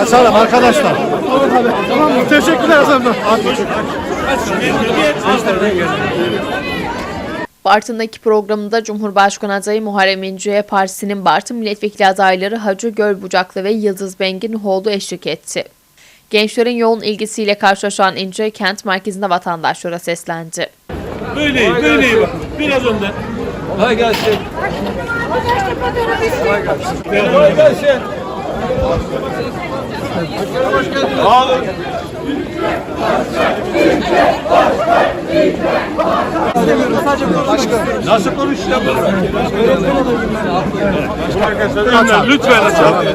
Açalım arkadaşlar. Tamam mı? Teşekkürler efendim. Bartın'daki programında Cumhurbaşkanı adayı Muharrem İnce'ye partisinin Bartın milletvekili adayları Hacı Gölbucaklı ve Yıldız Benginhoğlu eşlik etti. Gençlerin yoğun ilgisiyle karşılaşan İnce kent merkezinde vatandaşlara seslendi. Böyle iyi, böyle iyi bak. Biraz önden. Hay gelsin. Hay gelsin. Nasıl konuşacağım? Lütfen, açalım.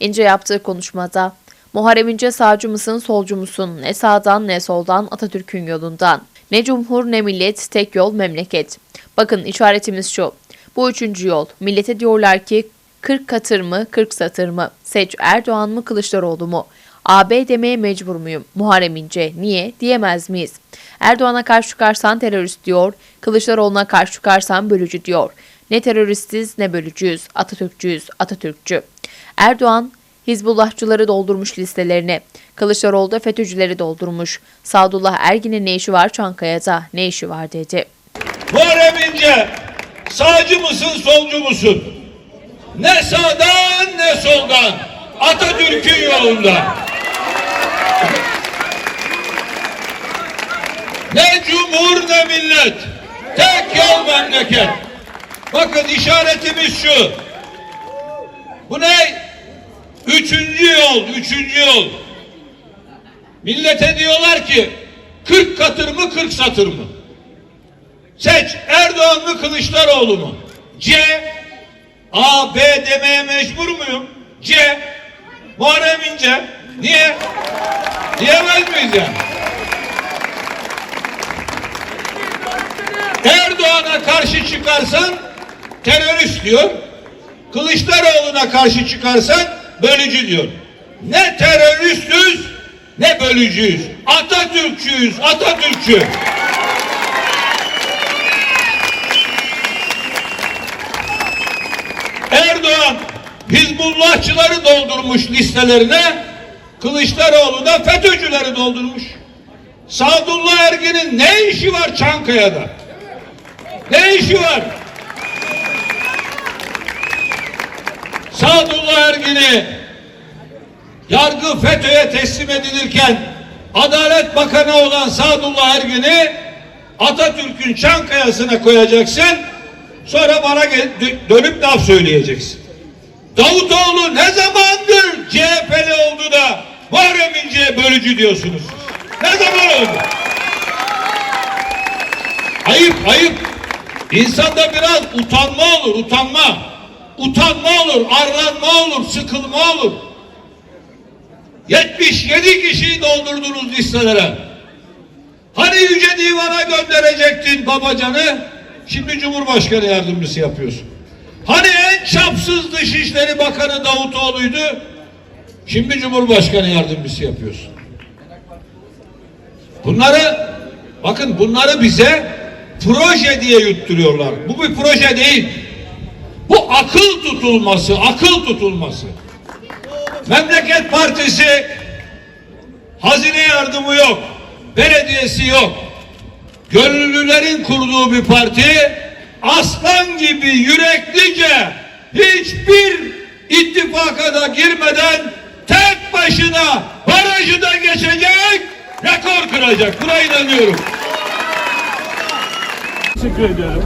İnce yaptığı konuşmada Muharrem İnce sağcı mısın solcu musun ne sağdan ne soldan Atatürk'ün yolundan ne cumhur ne millet tek yol memleket. Bakın işaretimiz şu bu üçüncü yol millete diyorlar ki 40 katır mı 40 satır mı seç Erdoğan mı Kılıçdaroğlu mu AB demeye mecbur muyum? Muharrem İnce. Niye? Diyemez miyiz? Erdoğan'a karşı çıkarsan terörist diyor, Kılıçdaroğlu'na karşı çıkarsan bölücü diyor. Ne teröristiz ne bölücüyüz, Atatürkçüyüz, Atatürkçü. Erdoğan, Hizbullahçıları doldurmuş listelerine. Kılıçdaroğlu da FETÖ'cüleri doldurmuş. Sadullah Ergin'in ne işi var Çankaya'da, ne işi var dedi. Muharrem İnce, sağcı mısın, solcu musun? Ne sağdan ne soldan, Atatürk'ün yolunda. Ne cumhur ne millet, tek yol memleket. Bakın işaretimiz şu. Bu ne? Üçüncü yol, üçüncü yol. Millete diyorlar ki 40 katır mı 40 satır mı? Seç Erdoğan mı Kılıçdaroğlu mu? C. A, B demeye mecbur muyum? C. Muharrem İnce. Niye? Diyemez miyiz yani? Erdoğan'a karşı çıkarsan terörist diyor. Kılıçdaroğlu'na karşı çıkarsan bölücü diyor. Ne teröristüz ne bölücüyüz. Atatürkçüyüz, Atatürkçü. Erdoğan Hizbullahçıları doldurmuş listelerine, Kılıçdaroğlu da FETÖ'cüleri doldurmuş. Sadullah Ergin'in ne işi var Çankaya'da? Ne işi var? Sadullah Ergin'i yargı FETÖ'ye teslim edilirken Adalet Bakanı olan Sadullah Ergin'i Atatürk'ün Çankaya'sına koyacaksın. Sonra bana dönüp laf söyleyeceksin. Davutoğlu ne zamandır CHP'li oldu da Muharrem İnce'ye bölücü diyorsunuz? Ne zaman oldu? Ayıp ayıp. İnsanda biraz utanma olur utanma. Utanma olur, arlanma olur, sıkılma olur. 77 kişiyi doldurdunuz listelere. Hani Yüce Divan'a gönderecektin babacanı, şimdi Cumhurbaşkanı yardımcısı yapıyorsun. Hani en çapsız Dışişleri Bakanı Davutoğlu'ydu, şimdi Cumhurbaşkanı yardımcısı yapıyorsun. Bunları, bakın bunları bize proje diye yutturuyorlar. Bu bir proje değil. Bu akıl tutulması, akıl tutulması. Memleket Partisi hazine yardımı yok, belediyesi yok. Gönüllülerin kurduğu bir parti aslan gibi yüreklice hiçbir ittifaka da girmeden tek başına barajı da geçecek, rekor kıracak. Buna inanıyorum. Teşekkür ediyorum.